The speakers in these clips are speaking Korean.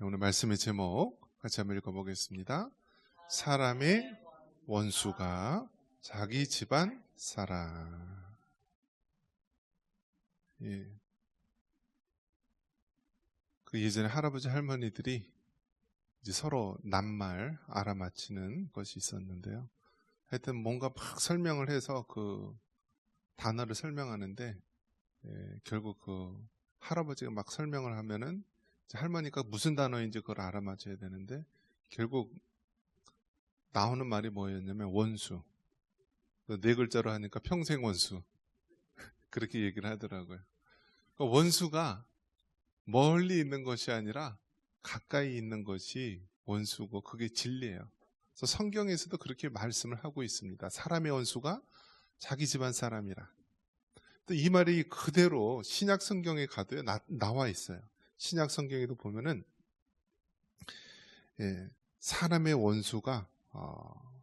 오늘 말씀의 제목 같이 한번 읽어보겠습니다. 사람의 원수가 자기 집안 사람. 예. 그 예전에 할아버지 할머니들이 이제 서로 낱말 알아맞히는 것이 있었는데요. 하여튼 뭔가 막 설명을 해서 그 단어를 설명하는데 예, 결국 그 할아버지가 막 설명을 하면은 할머니가 무슨 단어인지 그걸 알아맞혀야 되는데 결국 나오는 말이 뭐였냐면 원수. 네 글자로 하니까 평생 원수. 그렇게 얘기를 하더라고요. 그러니까 원수가 멀리 있는 것이 아니라 가까이 있는 것이 원수고 그게 진리예요. 그래서 성경에서도 그렇게 말씀을 하고 있습니다. 사람의 원수가 자기 집안 사람이라. 또 이 말이 그대로 신약 성경에 가도 나, 나와 있어요. 신약 성경에도 보면은 예, 사람의 원수가 어,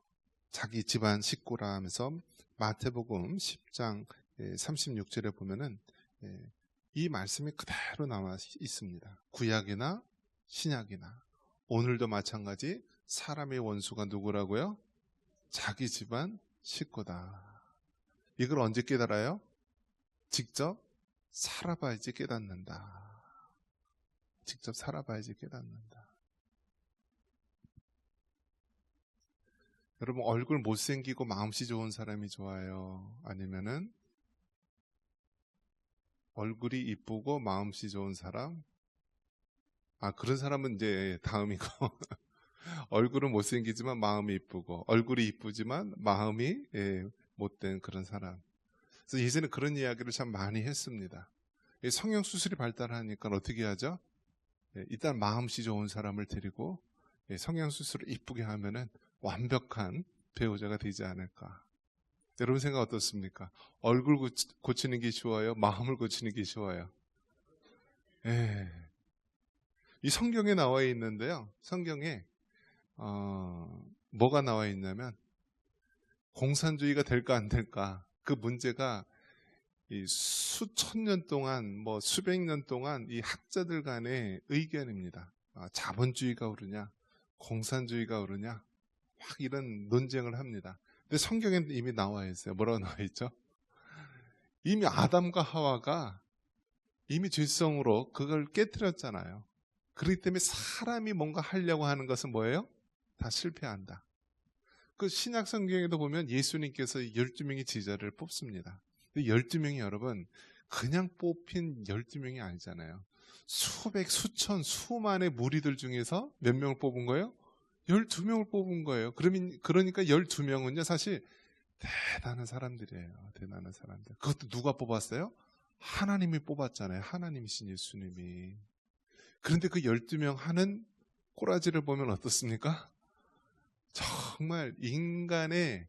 자기 집안 식구라 하면서 마태복음 10장 예, 36절에 보면은 예, 이 말씀이 그대로 나와 있습니다. 구약이나 신약이나 오늘도 마찬가지 사람의 원수가 누구라고요? 자기 집안 식구다. 이걸 언제 깨달아요? 직접 살아봐야지 깨닫는다. 직접 살아봐야지 깨닫는다. 여러분 얼굴 못생기고 마음씨 좋은 사람이 좋아요? 아니면은 얼굴이 이쁘고 마음씨 좋은 사람? 아 그런 사람은 이제 다음이고 얼굴은 못생기지만 마음이 이쁘고 얼굴이 이쁘지만 마음이 예, 못된 그런 사람. 그래서 예전에 그런 이야기를 참 많이 했습니다. 성형 수술이 발달하니까 어떻게 하죠? 예, 일단 마음씨 좋은 사람을 데리고 예, 성형 수술을 이쁘게 하면은 완벽한 배우자가 되지 않을까. 여러분 생각 어떻습니까? 얼굴 고치 는 게 좋아요? 마음을 고치는 게 좋아요? 예. 이 성경에 나와 있는데요. 성경에 어, 뭐가 나와 있냐면 공산주의가 될까 안 될까 그 문제가 수천 년 동안, 뭐 수백 년 동안 이 학자들 간의 의견입니다. 아, 자본주의가 오르냐, 공산주의가 오르냐, 막 이런 논쟁을 합니다. 근데 성경에 이미 나와 있어요. 뭐라고 나와 있죠? 이미 아담과 하와가 이미 죄성으로 그걸 깨뜨렸잖아요. 그렇기 때문에 사람이 뭔가 하려고 하는 것은 뭐예요? 다 실패한다. 그 신약 성경에도 보면 예수님께서 12명의 제자를 뽑습니다. 12명이 여러분 그냥 뽑힌 12명이 아니잖아요. 수백, 수천, 수만의 무리들 중에서 몇 명을 뽑은 거예요? 12명을 뽑은 거예요. 그러면, 그러니까 12명은요, 사실 대단한 사람들이에요. 대단한 사람들. 그것도 누가 뽑았어요? 하나님이 뽑았잖아요. 하나님이신 예수님이. 그런데 그 12명 하는 꼬라지를 보면 어떻습니까? 정말 인간의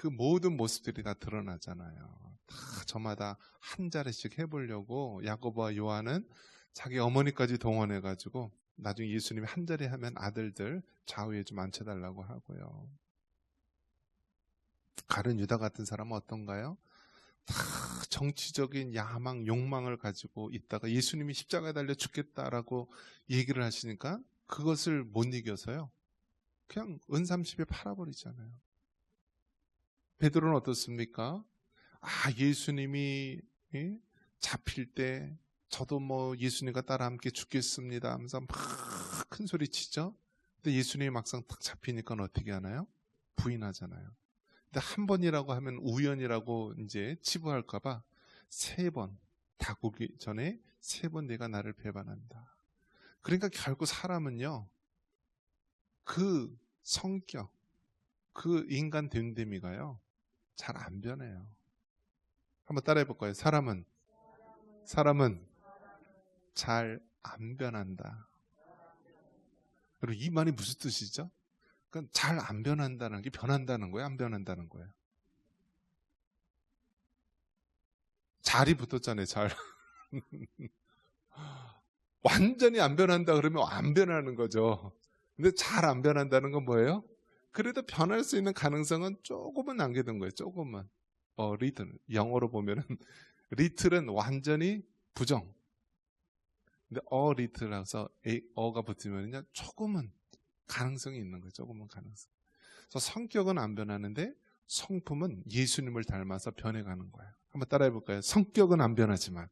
그 모든 모습들이 다 드러나잖아요. 다 저마다 한 자리씩 해보려고 야고보와 요한은 자기 어머니까지 동원해가지고 나중에 예수님이 한 자리 하면 아들들 좌우에 좀 앉혀달라고 하고요. 가른 유다 같은 사람은 어떤가요? 다 정치적인 야망, 욕망을 가지고 있다가 예수님이 십자가에 달려 죽겠다라고 얘기를 하시니까 그것을 못 이겨서요. 그냥 은삼십에 팔아버리잖아요. 베드로는 어떻습니까? 아, 예수님이 잡힐 때 저도 뭐 예수님과 따라 함께 죽겠습니다 하면서 막 큰 소리 치죠. 근데 예수님이 막상 딱 잡히니까 어떻게 하나요? 부인하잖아요. 근데 한 번이라고 하면 우연이라고 이제 치부할까봐 세 번, 다구기 전에 세 번 내가 나를 배반한다. 그러니까 결국 사람은요, 그 성격, 그 인간 됨됨이가요, 잘 안 변해요. 한번 따라해 볼까요? 사람은 사람은 잘 안 변한다. 그리고 이 말이 무슨 뜻이죠? 그러니까 잘 안 변한다는 게 변한다는 거예요, 안 변한다는 거예요. 잘이 붙었잖아요, 잘. 완전히 안 변한다 그러면 안 변하는 거죠. 근데 잘 안 변한다는 건 뭐예요? 그래도 변할 수 있는 가능성은 조금은 남겨둔 거예요, 조금만. 어, 리틀. 영어로 보면은 리틀은 완전히 부정. 근데 어 리틀라서 어가 붙으면요 조금은 가능성이 있는 거예요. 조금은 가능성. 그래서 성격은 안 변하는데 성품은 예수님을 닮아서 변해가는 거예요. 한번 따라해 볼까요? 성격은 안 변하지만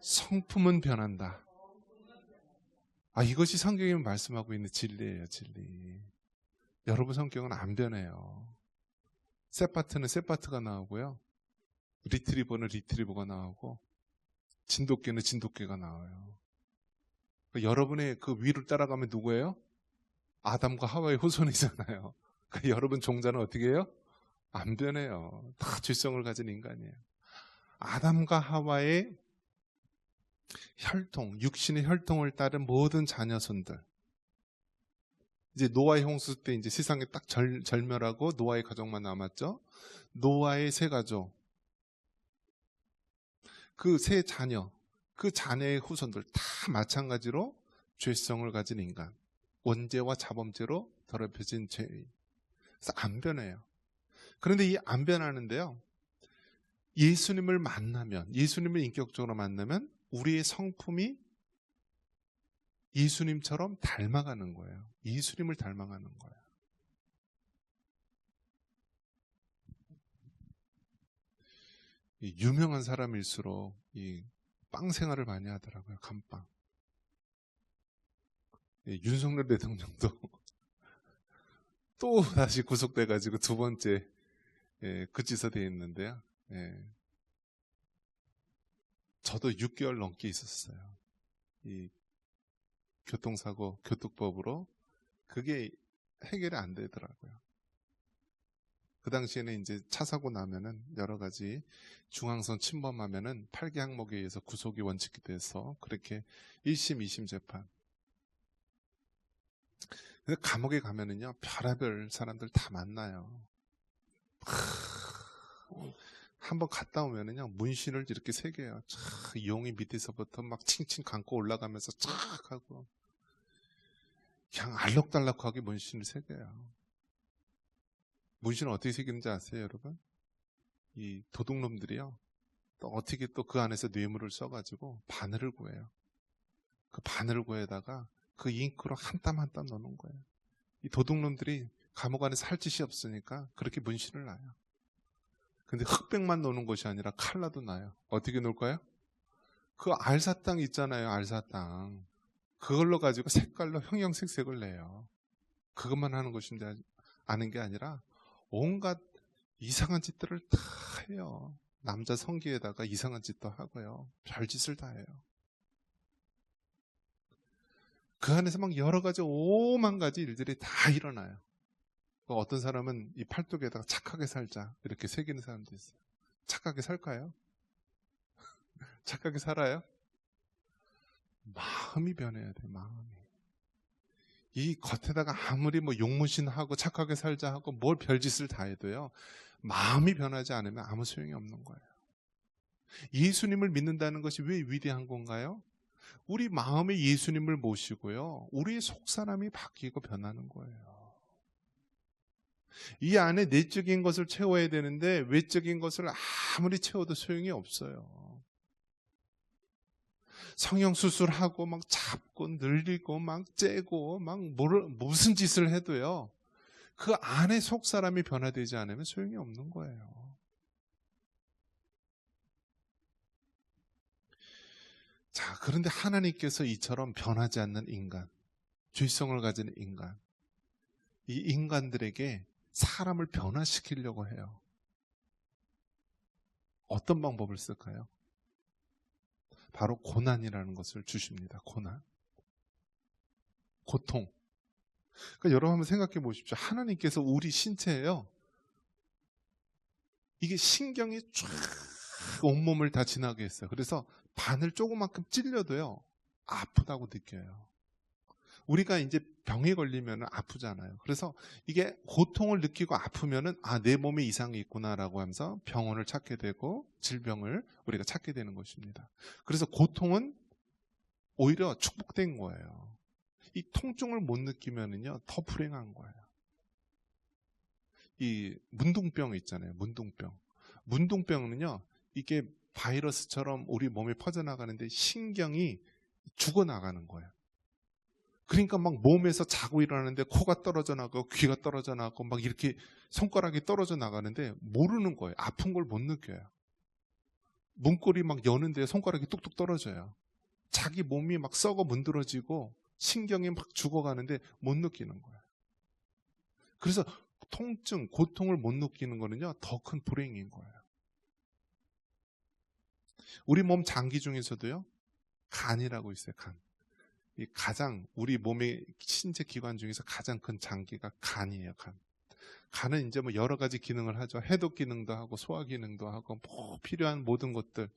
성품은 변한다. 아 이것이 성경이 말씀하고 있는 진리예요, 진리. 여러분 성격은 안 변해요. 세파트는 세파트가 나오고요. 리트리버는 리트리버가 나오고 진돗개는 진돗개가 나와요. 그러니까 여러분의 그 위를 따라가면 누구예요? 아담과 하와의 후손이잖아요. 그러니까 여러분 종자는 어떻게 해요? 안 변해요. 다 죄성을 가진 인간이에요. 아담과 하와의 혈통, 육신의 혈통을 따른 모든 자녀손들. 이제 노아의 홍수 때 이제 세상에 딱 절, 절멸하고 노아의 가족만 남았죠. 노아의 세 가족, 그 세 자녀, 그 자녀의 후손들 다 마찬가지로 죄성을 가진 인간, 원죄와 자범죄로 더럽혀진 죄인. 그래서 안 변해요. 그런데 이 안 변하는데요. 예수님을 만나면, 예수님을 인격적으로 만나면 우리의 성품이 예수님처럼 닮아가는 거예요. 예수님을 닮아가는 거예요. 유명한 사람일수록 이 빵 생활을 많이 하더라고요. 감빵. 윤석열 대통령도 또 다시 구속돼가지고 두 번째 예, 구치소 돼 있는데요. 예. 저도 6개월 넘게 있었어요. 이 교통사고 교통법으로 그게 해결이 안 되더라고요. 그 당시에는 이제 차 사고 나면은 여러 가지 중앙선 침범하면은 8개 항목에 의해서 구속이 원칙이 돼서 그렇게 1심, 2심 재판. 근데 감옥에 가면은요, 별의별 사람들 다 만나요. 한번 갔다 오면은요, 문신을 이렇게 새겨요. 촥, 용이 밑에서부터 막 칭칭 감고 올라가면서 촥 하고. 그냥 알록달록하게 문신을 새겨요. 문신을 어떻게 새기는지 아세요, 여러분? 이 도둑놈들이요. 또 어떻게 또 그 안에서 뇌물을 써가지고 바늘을 구해요. 그 바늘을 구해다가 그 잉크로 한 땀 한 땀 넣는 거예요. 이 도둑놈들이 감옥 안에 살 짓이 없으니까 그렇게 문신을 놔요. 근데 흑백만 노는 것이 아니라 칼라도 나요. 어떻게 놀까요? 그 알사탕 있잖아요, 알사탕. 그걸로 가지고 색깔로 형형색색을 내요. 그것만 하는 것인데 아는 게 아니라 온갖 이상한 짓들을 다 해요. 남자 성기에다가 이상한 짓도 하고요. 별짓을 다 해요. 그 안에서 막 여러 가지 오만 가지 일들이 다 일어나요. 뭐 어떤 사람은 이 팔뚝에다가 착하게 살자 이렇게 새기는 사람도 있어요. 착하게 살까요? 착하게 살아요? 마음이 변해야 돼, 마음이. 이 겉에다가 아무리 뭐 용무신하고 착하게 살자 하고 뭘 별짓을 다 해도요. 마음이 변하지 않으면 아무 소용이 없는 거예요. 예수님을 믿는다는 것이 왜 위대한 건가요? 우리 마음에 예수님을 모시고요. 우리의 속사람이 바뀌고 변하는 거예요. 이 안에 내적인 것을 채워야 되는데 외적인 것을 아무리 채워도 소용이 없어요. 성형 수술하고 막 잡고 늘리고 막 째고 막 뭐를, 무슨 짓을 해도요. 그 안에 속 사람이 변화되지 않으면 소용이 없는 거예요. 자, 그런데 하나님께서 이처럼 변하지 않는 인간, 죄성을 가진 인간, 이 인간들에게 사람을 변화시키려고 해요. 어떤 방법을 쓸까요? 바로 고난이라는 것을 주십니다. 고난. 고통. 그러니까 여러분 한번 생각해 보십시오. 하나님께서 우리 신체에요. 이게 신경이 쫙 온몸을 다 지나게 했어요. 그래서 바늘 조그만큼 찔려도요. 아프다고 느껴요. 우리가 이제 병에 걸리면 아프잖아요. 그래서 이게 고통을 느끼고 아프면은 아, 내 몸에 이상이 있구나라고 하면서 병원을 찾게 되고 질병을 우리가 찾게 되는 것입니다. 그래서 고통은 오히려 축복된 거예요. 이 통증을 못 느끼면은요, 더 불행한 거예요. 이 문둥병 있잖아요. 문둥병. 문둥병은요, 이게 바이러스처럼 우리 몸에 퍼져나가는데 신경이 죽어나가는 거예요. 그러니까 막 몸에서 자고 일어나는데 코가 떨어져 나가고 귀가 떨어져 나가고 막 이렇게 손가락이 떨어져 나가는데 모르는 거예요. 아픈 걸 못 느껴요. 문고리 막 여는데 손가락이 뚝뚝 떨어져요. 자기 몸이 막 썩어 문드러지고 신경이 막 죽어가는데 못 느끼는 거예요. 그래서 통증, 고통을 못 느끼는 거는요, 더 큰 불행인 거예요. 우리 몸 장기 중에서도요, 간이라고 있어요, 간. 이 가장, 우리 몸의 신체 기관 중에서 가장 큰 장기가 간이에요, 간. 간은 이제 뭐 여러 가지 기능을 하죠. 해독 기능도 하고 소화 기능도 하고 뭐 필요한 모든 것들.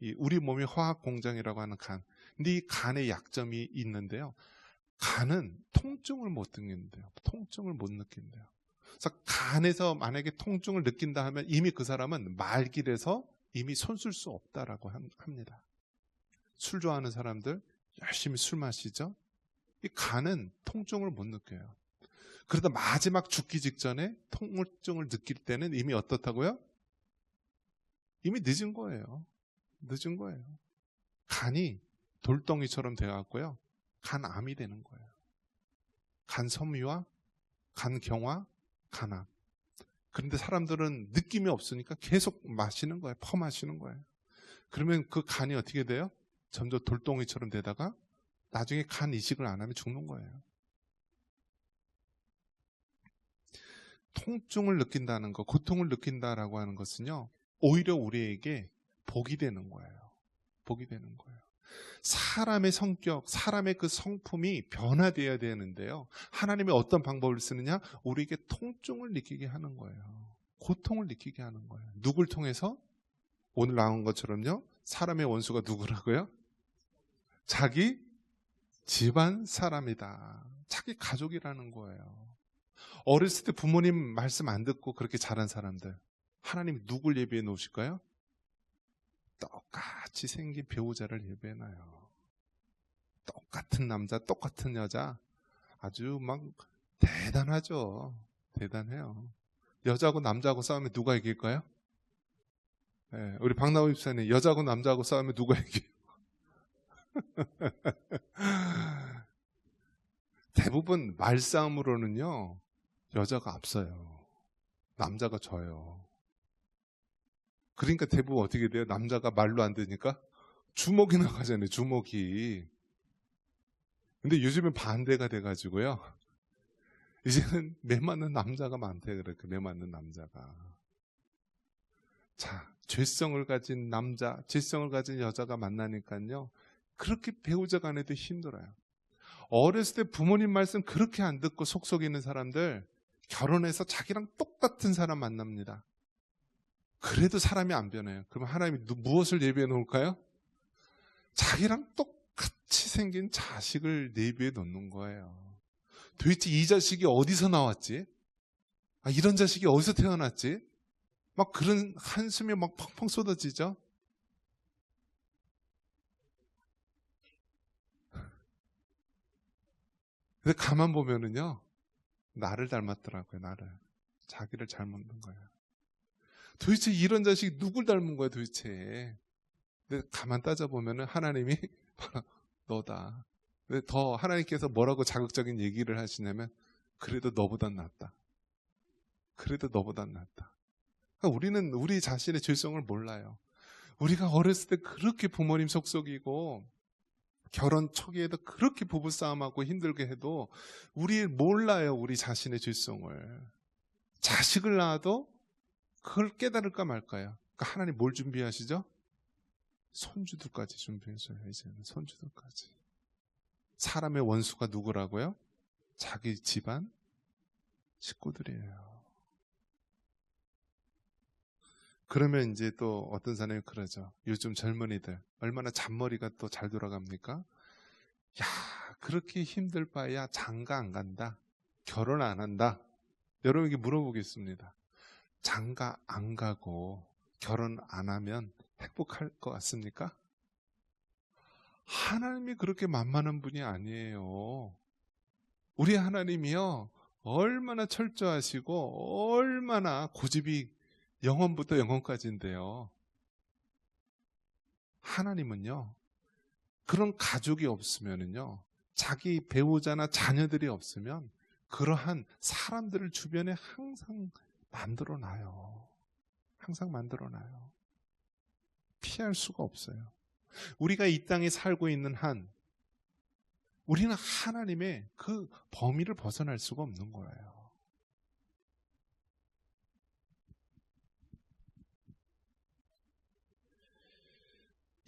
이 우리 몸의 화학 공장이라고 하는 간. 근데 이 간의 약점이 있는데요. 간은 통증을 못 느낀대요. 통증을 못 느낀대요. 그래서 간에서 만약에 통증을 느낀다 하면 이미 그 사람은 말길에서 이미 손쓸 수 없다라고 합니다. 술 좋아하는 사람들 열심히 술 마시죠? 이 간은 통증을 못 느껴요. 그러다 마지막 죽기 직전에 통증을 느낄 때는 이미 어떻다고요? 이미 늦은 거예요. 늦은 거예요. 간이 돌덩이처럼 되어갖고요. 간암이 되는 거예요. 간섬유와 간경화, 간암. 그런데 사람들은 느낌이 없으니까 계속 마시는 거예요. 퍼 마시는 거예요. 그러면 그 간이 어떻게 돼요? 점점 돌덩이처럼 되다가 나중에 간 이식을 안 하면 죽는 거예요. 통증을 느낀다는 것, 고통을 느낀다라고 하는 것은요, 오히려 우리에게 복이 되는 거예요. 복이 되는 거예요. 사람의 성격, 사람의 그 성품이 변화되어야 되는데요. 하나님이 어떤 방법을 쓰느냐? 우리에게 통증을 느끼게 하는 거예요. 고통을 느끼게 하는 거예요. 누굴 통해서? 오늘 나온 것처럼요. 사람의 원수가 누구라고요? 자기 집안 사람이다. 자기 가족이라는 거예요. 어렸을 때 부모님 말씀 안 듣고 그렇게 자란 사람들. 하나님이 누굴 예비해 놓으실까요? 똑같이 생긴 배우자를 예배해놔요. 똑같은 남자, 똑같은 여자. 아주 막 대단하죠. 대단해요. 여자하고 남자하고 싸우면 누가 이길까요? 네, 우리 박나우 입사님 여자하고 남자하고 싸우면 누가 이겨요? 대부분 말싸움으로는요 여자가 앞서요. 남자가 져요. 그러니까 대부분 어떻게 돼요? 남자가 말로 안 되니까 주먹이 나가잖아요. 주먹이. 근데 요즘은 반대가 돼가지고요. 이제는 매 맞는 남자가 많대 그렇게 매 맞는 남자가. 자, 죄성을 가진 남자, 죄성을 가진 여자가 만나니까요. 그렇게 배우자 간에도 힘들어요. 어렸을 때 부모님 말씀 그렇게 안 듣고 속속이는 사람들 결혼해서 자기랑 똑같은 사람 만납니다. 그래도 사람이 안 변해요. 그럼 하나님이 무엇을 예비해 놓을까요? 자기랑 똑같이 생긴 자식을 내비해 놓는 거예요. 도대체 이 자식이 어디서 나왔지? 아, 이런 자식이 어디서 태어났지? 막 그런 한숨이 막 펑펑 쏟아지죠? 근데 가만 보면은요, 나를 닮았더라고요, 나를. 자기를 잘못 는 거예요. 도대체 이런 자식이 누굴 닮은 거야, 도대체. 근데 가만 따져보면은 하나님이 너다. 근데 더 하나님께서 뭐라고 자극적인 얘기를 하시냐면, 그래도 너보단 낫다. 그래도 너보단 낫다. 그러니까 우리는 우리 자신의 죄성을 몰라요. 우리가 어렸을 때 그렇게 부모님 속속이고, 결혼 초기에도 그렇게 부부싸움하고 힘들게 해도 우리 몰라요 우리 자신의 죄성을 자식을 낳아도 그걸 깨달을까 말까요 그러니까 하나님 뭘 준비하시죠? 손주들까지 준비해줘요 이제는 손주들까지 사람의 원수가 누구라고요? 자기 집안 식구들이에요 그러면 이제 또 어떤 사람이 그러죠. 요즘 젊은이들 얼마나 잔머리가 또 잘 돌아갑니까? 야 그렇게 힘들 바야 장가 안 간다. 결혼 안 한다. 여러분에게 물어보겠습니다. 장가 안 가고 결혼 안 하면 행복할 것 같습니까? 하나님이 그렇게 만만한 분이 아니에요. 우리 하나님이요. 얼마나 철저하시고 얼마나 고집이 영원부터 영원까지인데요. 하나님은요, 그런 가족이 없으면은요, 자기 배우자나 자녀들이 없으면 그러한 사람들을 주변에 항상 만들어 놔요. 항상 만들어 놔요. 피할 수가 없어요. 우리가 이 땅에 살고 있는 한 우리는 하나님의 그 범위를 벗어날 수가 없는 거예요.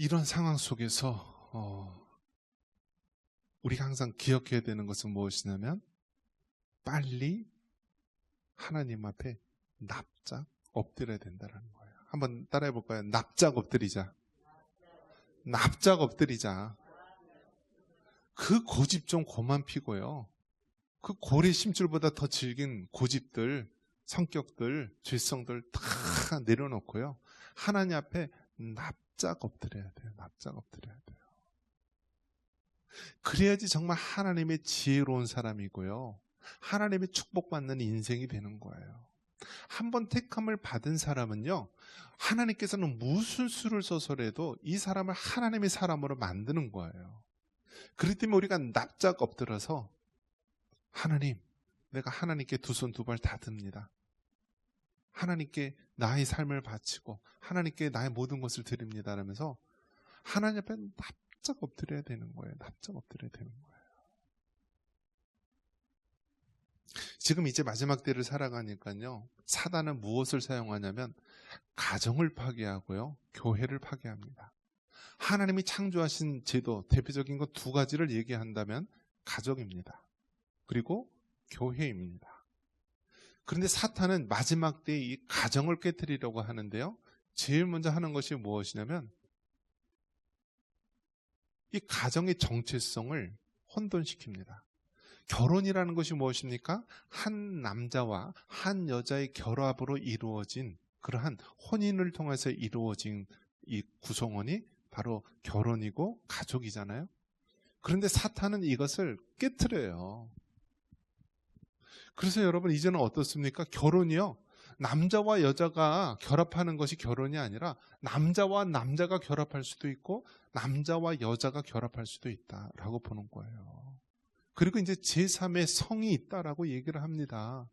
이런 상황 속에서 어, 우리가 항상 기억해야 되는 것은 무엇이냐면 빨리 하나님 앞에 납작 엎드려야 된다는 거예요. 한번 따라해 볼까요? 납작 엎드리자. 납작 엎드리자. 그 고집 좀 고만 피고요. 그 고래 심줄보다 더 질긴 고집들, 성격들, 죄성들 다 내려놓고요. 하나님 앞에 납 작 엎드려야 돼요. 납작 엎드려야 돼요. 그래야지 정말 하나님의 지혜로운 사람이고요. 하나님의 축복받는 인생이 되는 거예요. 한번 택함을 받은 사람은요, 하나님께서는 무슨 수를 써서라도 이 사람을 하나님의 사람으로 만드는 거예요. 그렇기 때문에 우리가 납작 엎드려서 하나님, 내가 하나님께 두 손 두 발 다 듭니다. 하나님께 나의 삶을 바치고 하나님께 나의 모든 것을 드립니다. 라면서 하나님 앞에 납작 엎드려야 되는 거예요. 납작 엎드려야 되는 거예요. 지금 이제 마지막 때를 살아가니까요. 사단은 무엇을 사용하냐면 가정을 파괴하고요. 교회를 파괴합니다. 하나님이 창조하신 제도 대표적인 것 두 가지를 얘기한다면 가족입니다. 그리고 교회입니다. 그런데 사탄은 마지막 때 이 가정을 깨뜨리려고 하는데요. 제일 먼저 하는 것이 무엇이냐면 이 가정의 정체성을 혼돈시킵니다. 결혼이라는 것이 무엇입니까? 한 남자와 한 여자의 결합으로 이루어진 그러한 혼인을 통해서 이루어진 이 구성원이 바로 결혼이고 가족이잖아요. 그런데 사탄은 이것을 깨뜨려요. 그래서 여러분 이제는 어떻습니까? 결혼이요. 남자와 여자가 결합하는 것이 결혼이 아니라 남자와 남자가 결합할 수도 있고 남자와 여자가 결합할 수도 있다라고 보는 거예요. 그리고 이제 제3의 성이 있다라고 얘기를 합니다.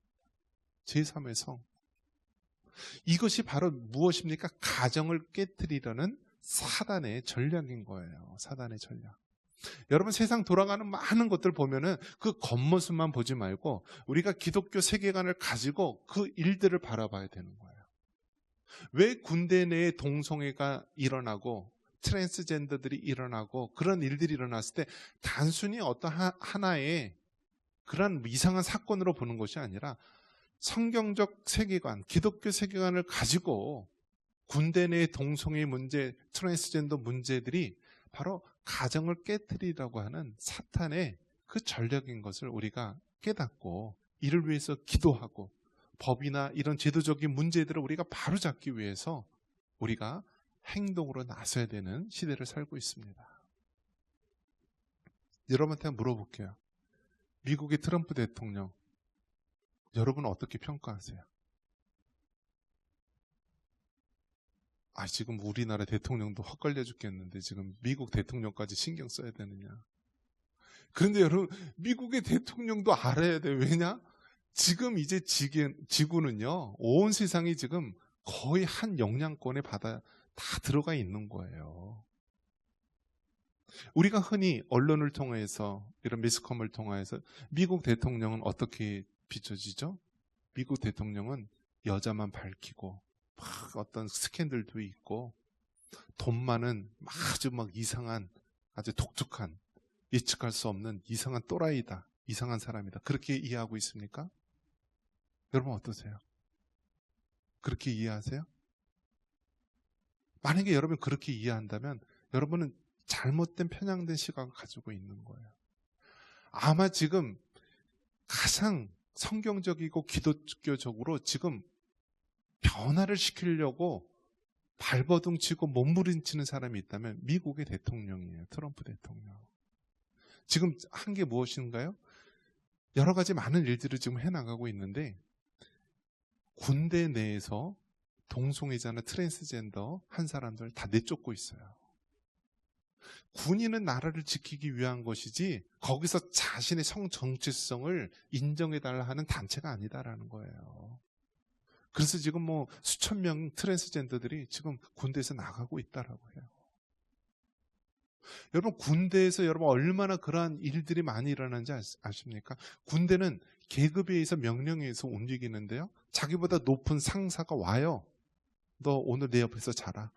제3의 성. 이것이 바로 무엇입니까? 가정을 깨뜨리려는 사단의 전략인 거예요. 사단의 전략. 여러분 세상 돌아가는 많은 것들 보면은 그 겉모습만 보지 말고 우리가 기독교 세계관을 가지고 그 일들을 바라봐야 되는 거예요. 왜 군대 내에 동성애가 일어나고 트랜스젠더들이 일어나고 그런 일들이 일어났을 때 단순히 어떤 하나의 그런 이상한 사건으로 보는 것이 아니라 성경적 세계관, 기독교 세계관을 가지고 군대 내 동성애 문제, 트랜스젠더 문제들이 바로 가정을 깨뜨리라고 하는 사탄의 그 전략인 것을 우리가 깨닫고 이를 위해서 기도하고 법이나 이런 제도적인 문제들을 우리가 바로잡기 위해서 우리가 행동으로 나서야 되는 시대를 살고 있습니다. 여러분한테 물어볼게요. 미국의 트럼프 대통령, 여러분은 어떻게 평가하세요? 아, 지금 우리나라 대통령도 헛걸려 죽겠는데 지금 미국 대통령까지 신경 써야 되느냐. 그런데 여러분, 미국의 대통령도 알아야 돼. 왜냐? 지금 이제 지구는요, 온 세상이 지금 거의 한 영향권에 받아, 다 들어가 있는 거예요. 우리가 흔히 언론을 통해서 이런 매스컴을 통해서 미국 대통령은 어떻게 비춰지죠? 미국 대통령은 여자만 밝히고 막 어떤 스캔들도 있고 돈 많은 아주 막 이상한 아주 독특한 예측할 수 없는 이상한 또라이다. 이상한 사람이다. 그렇게 이해하고 있습니까? 여러분 어떠세요? 그렇게 이해하세요? 만약에 여러분 그렇게 이해한다면 여러분은 잘못된 편향된 시각을 가지고 있는 거예요. 아마 지금 가장 성경적이고 기독교적으로 지금 변화를 시키려고 발버둥 치고 몸부림치는 사람이 있다면 미국의 대통령이에요. 트럼프 대통령. 지금 한 게 무엇인가요? 여러 가지 많은 일들을 지금 해나가고 있는데 군대 내에서 동성애자나 트랜스젠더 한 사람들 다 내쫓고 있어요. 군인은 나라를 지키기 위한 것이지 거기서 자신의 성 정체성을 인정해달라 하는 단체가 아니다라는 거예요. 그래서 지금 뭐 수천 명 트랜스젠더들이 지금 군대에서 나가고 있다라고 해요. 여러분 군대에서 여러분 얼마나 그러한 일들이 많이 일어나는지 아십니까? 군대는 계급에 의해서 명령에 의해서 움직이는데요. 자기보다 높은 상사가 와요. 너 오늘 내 옆에서 자라.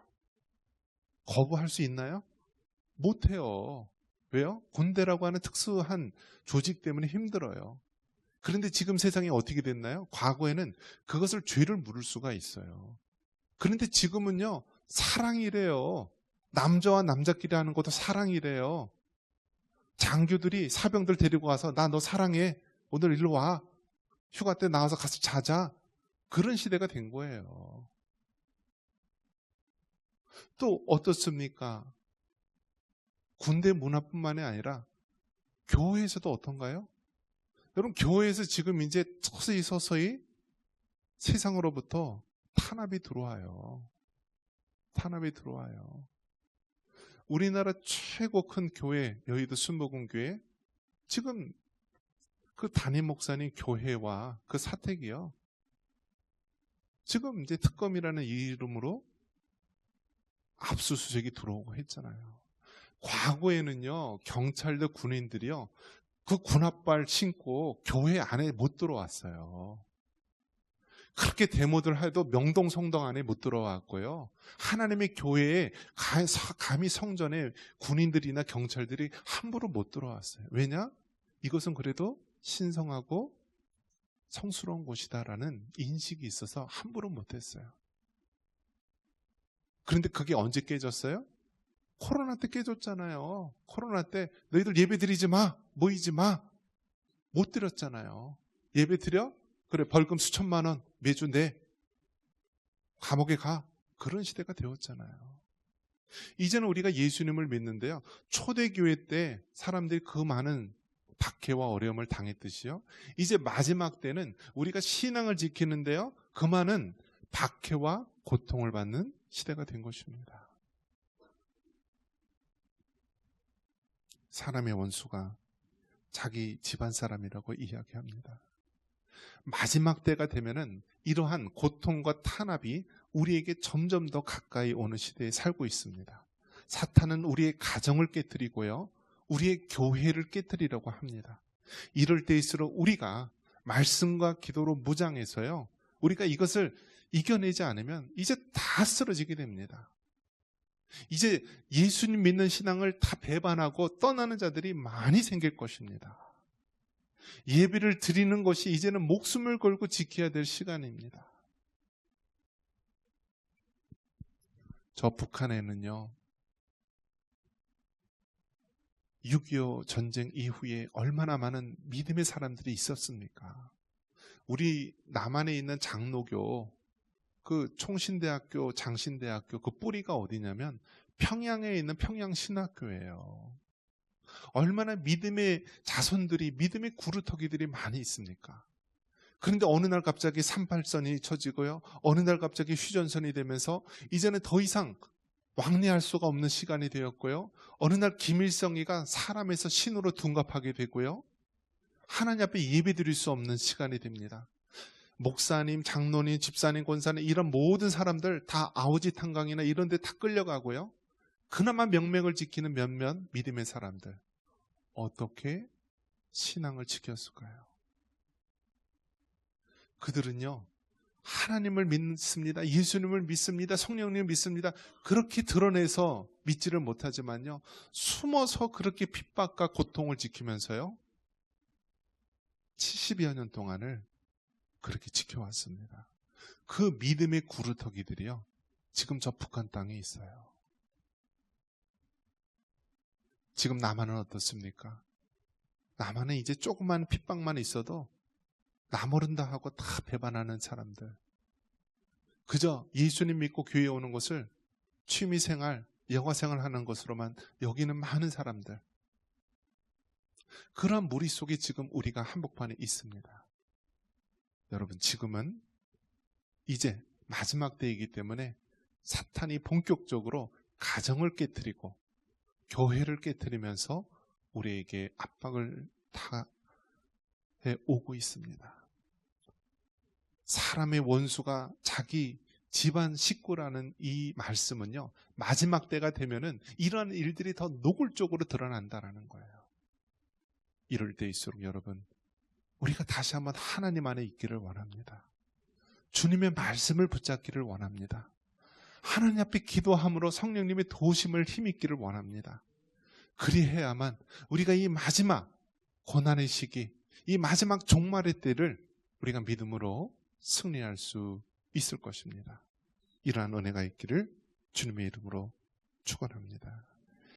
거부할 수 있나요? 못해요. 왜요? 군대라고 하는 특수한 조직 때문에 힘들어요. 그런데 지금 세상이 어떻게 됐나요? 과거에는 그것을 죄를 물을 수가 있어요. 그런데 지금은요, 사랑이래요. 남자와 남자끼리 하는 것도 사랑이래요. 장교들이 사병들 데리고 와서 나 너 사랑해. 오늘 일로 와. 휴가 때 나와서 가서 자자. 그런 시대가 된 거예요. 또 어떻습니까? 군대 문화뿐만이 아니라 교회에서도 어떤가요? 여러분 교회에서 지금 이제 서서히 서서히 세상으로부터 탄압이 들어와요. 탄압이 들어와요. 우리나라 최고 큰 교회 여의도 순복음교회 지금 그 담임 목사님 교회와 그 사택이요. 지금 이제 특검이라는 이름으로 압수수색이 들어오고 했잖아요. 과거에는요, 경찰들 군인들이요, 그 군합발 신고 교회 안에 못 들어왔어요. 그렇게 데모들 해도 명동 성당 안에 못 들어왔고요. 하나님의 교회에 감히 성전에 군인들이나 경찰들이 함부로 못 들어왔어요. 왜냐? 이것은 그래도 신성하고 성스러운 곳이다라는 인식이 있어서 함부로 못했어요. 그런데 그게 언제 깨졌어요? 코로나 때 깨졌잖아요. 코로나 때 너희들 예배 드리지 마, 모이지 마. 못 드렸잖아요. 예배 드려? 그래, 벌금 수천만 원 매주 내. 감옥에 가. 그런 시대가 되었잖아요. 이제는 우리가 예수님을 믿는데요. 초대교회 때 사람들이 그 많은 박해와 어려움을 당했듯이요. 이제 마지막 때는 우리가 신앙을 지키는데요. 그 많은 박해와 고통을 받는 시대가 된 것입니다. 사람의 원수가 자기 집안 사람이라고 이야기합니다. 마지막 때가 되면은 이러한 고통과 탄압이 우리에게 점점 더 가까이 오는 시대에 살고 있습니다. 사탄은 우리의 가정을 깨뜨리고요. 우리의 교회를 깨뜨리려고 합니다. 이럴 때일수록 우리가 말씀과 기도로 무장해서요. 우리가 이것을 이겨내지 않으면 이제 다 쓰러지게 됩니다. 이제 예수님 믿는 신앙을 다 배반하고 떠나는 자들이 많이 생길 것입니다. 예배를 드리는 것이 이제는 목숨을 걸고 지켜야 될 시간입니다. 저 북한에는요, 6.25 전쟁 이후에 얼마나 많은 믿음의 사람들이 있었습니까? 우리 남한에 있는 장로교, 그 총신대학교, 장신대학교 그 뿌리가 어디냐면 평양에 있는 평양신학교예요. 얼마나 믿음의 자손들이 믿음의 구루터기들이 많이 있습니까? 그런데 어느 날 갑자기 38선이 쳐지고요. 어느 날 갑자기 휴전선이 되면서 이제는 더 이상 왕래할 수가 없는 시간이 되었고요. 어느 날 김일성이가 사람에서 신으로 둔갑하게 되고요. 하나님 앞에 예배 드릴 수 없는 시간이 됩니다. 목사님, 장로님, 집사님, 권사님 이런 모든 사람들 다 아우지 탄강이나 이런 데 다 끌려가고요. 그나마 명맥을 지키는 몇몇 믿음의 사람들 어떻게 신앙을 지켰을까요? 그들은요. 하나님을 믿습니다. 예수님을 믿습니다. 성령님을 믿습니다. 그렇게 드러내서 믿지를 못하지만요. 숨어서 그렇게 핍박과 고통을 지키면서요. 70여 년 동안을 그렇게 지켜왔습니다. 그 믿음의 구루터기들이요. 지금 저 북한 땅에 있어요. 지금 남한은 어떻습니까? 남한은 이제 조그만 핍박만 있어도 나 모른다 하고 다 배반하는 사람들. 그저 예수님 믿고 교회에 오는 것을 취미생활, 여가생활 하는 것으로만 여기는 많은 사람들. 그러한 무리 속에 지금 우리가 한복판에 있습니다. 여러분, 지금은 이제 마지막 때이기 때문에 사탄이 본격적으로 가정을 깨뜨리고 교회를 깨뜨리면서 우리에게 압박을 다해 오고 있습니다. 사람의 원수가 자기 집안 식구라는 이 말씀은요, 마지막 때가 되면은 이러한 일들이 더 노골적으로 드러난다라는 거예요. 이럴 때일수록 여러분, 우리가 다시 한번 하나님 안에 있기를 원합니다. 주님의 말씀을 붙잡기를 원합니다. 하나님 앞에 기도함으로 성령님의 도심을 힘입기를 원합니다. 그리해야만 우리가 이 마지막 고난의 시기, 이 마지막 종말의 때를 우리가 믿음으로 승리할 수 있을 것입니다. 이러한 은혜가 있기를 주님의 이름으로 축원합니다.